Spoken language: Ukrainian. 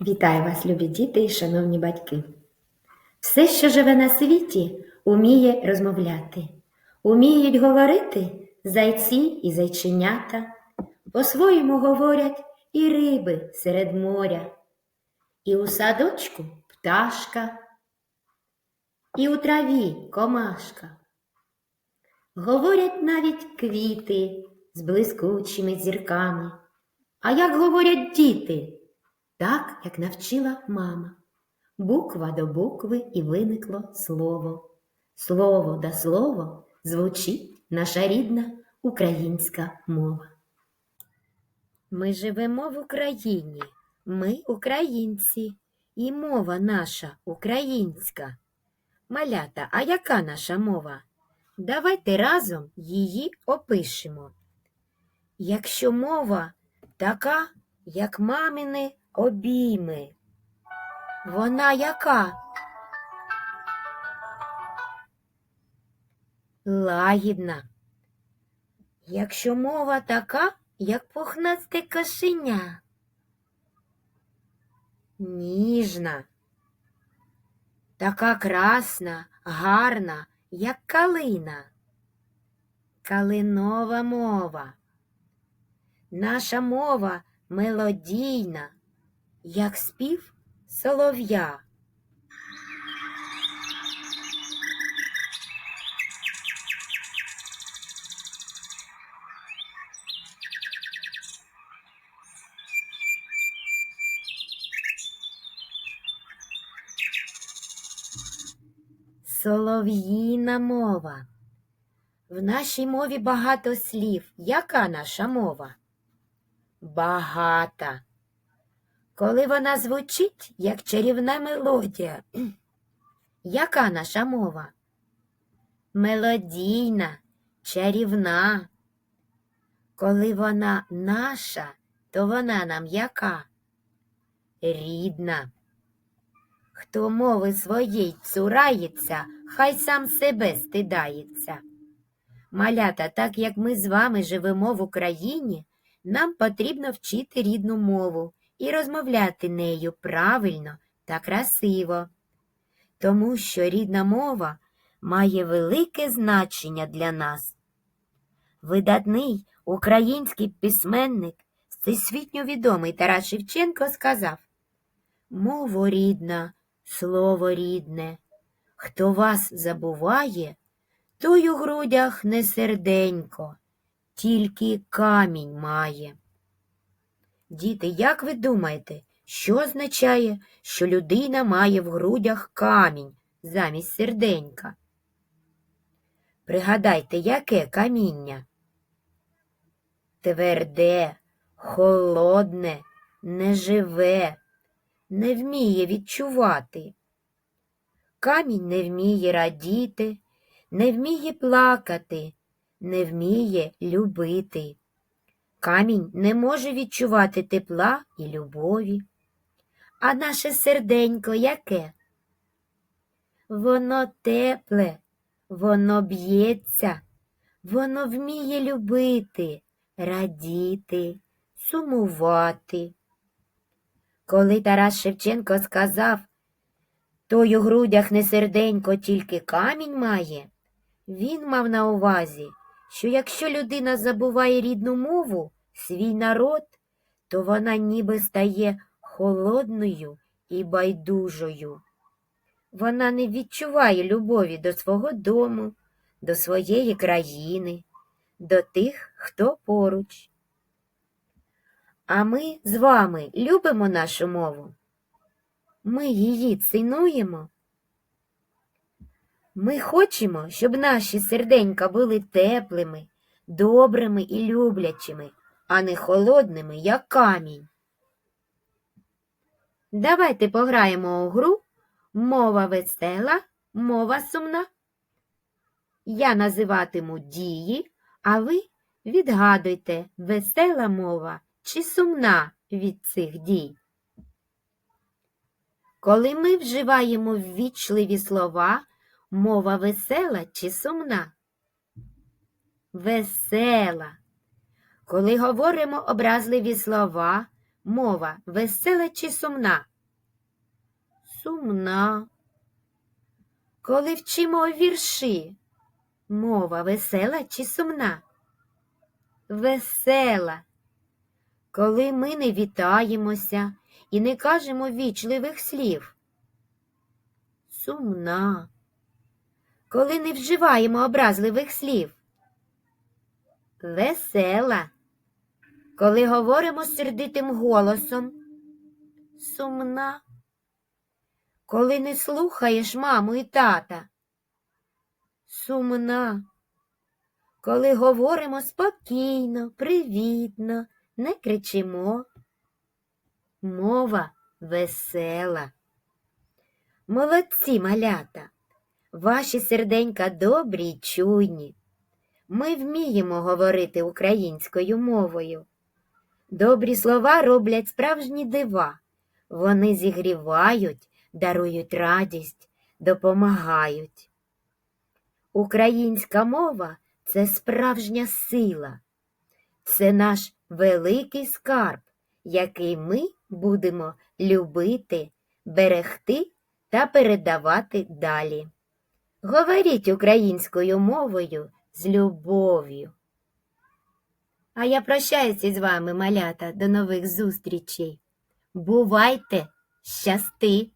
Вітаю вас, любі діти і шановні батьки. Все, що живе на світі, уміє розмовляти. Уміють говорити зайці і зайченята. По-своєму говорять і риби серед моря. І у садочку пташка, і у траві комашка. Говорять навіть квіти з блискучими зірками. А як говорять діти? Так, як навчила мама. Буква до букви і виникло слово. Слово да слово звучить наша рідна українська мова. Ми живемо в Україні, ми українці, і мова наша українська. Малята, а яка наша мова? Давайте разом її опишемо. Якщо мова така, як мамини обійми, вона яка? Лагідна. Якщо мова така, як пухнасте кошеня. Ніжна. Така красна, гарна, як калина. Калинова мова. Наша мова мелодійна, як спів солов'я. Солов'їна мова. В нашій мові багато слів. Яка наша мова? Багата. Коли вона звучить, як чарівна мелодія. Яка наша мова? Мелодійна, чарівна. Коли вона наша, то вона нам яка? Рідна. Хто мови своєї цурається, хай сам себе стидається. Малята, так як ми з вами живемо в Україні, нам потрібно вчити рідну мову і розмовляти нею правильно та красиво. Тому що рідна мова має велике значення для нас. Видатний український письменник, всесвітньо відомий Тарас Шевченко сказав Мово рідна, слово рідне, хто вас забуває, той у грудях не серденько, тільки камінь має. Діти, як ви думаєте, що означає, що людина має в грудях камінь замість серденька? Пригадайте, яке каміння? Тверде, холодне, неживе, не вміє відчувати. Камінь не вміє радіти, не вміє плакати, не вміє любити. Камінь не може відчувати тепла і любові. А наше серденько яке? Воно тепле, воно б'ється, воно вміє любити, радіти, сумувати. Коли Тарас Шевченко сказав, той у грудях не серденько, тільки камінь має, він мав на увазі, що якщо людина забуває рідну мову, свій народ, то вона ніби стає холодною і байдужою. Вона не відчуває любові до свого дому, до своєї країни, до тих, хто поруч. А ми з вами любимо нашу мову. Ми її цінуємо. Ми хочемо, щоб наші серденька були теплими, добрими і люблячими, а не холодними, як камінь. Давайте пограємо у гру мова весела, мова сумна. Я називатиму дії, а ви відгадуйте, весела мова чи сумна від цих дій. Коли ми вживаємо ввічливі слова, мова весела чи сумна? Весела. Коли говоримо образливі слова, мова весела чи сумна? Сумна. Коли вчимо вірші, мова весела чи сумна? Весела. Коли ми не вітаємося і не кажемо вічливих слів. Сумна. Коли не вживаємо образливих слів. Весела. Коли говоримо сердитим голосом. Сумна. Коли не слухаєш маму і тата. Сумна. Коли говоримо спокійно, привітно, не кричимо. Мова весела. Молодці, малята, ваші серденька добрі й чуйні. Ми вміємо говорити українською мовою. Добрі слова роблять справжні дива. Вони зігрівають, дарують радість, допомагають. Українська мова це справжня сила, це наш великий скарб, який ми будемо любити, берегти та передавати далі. Говоріть українською мовою з любов'ю. А я прощаюся з вами, малята, до нових зустрічей. Бувайте, щасти!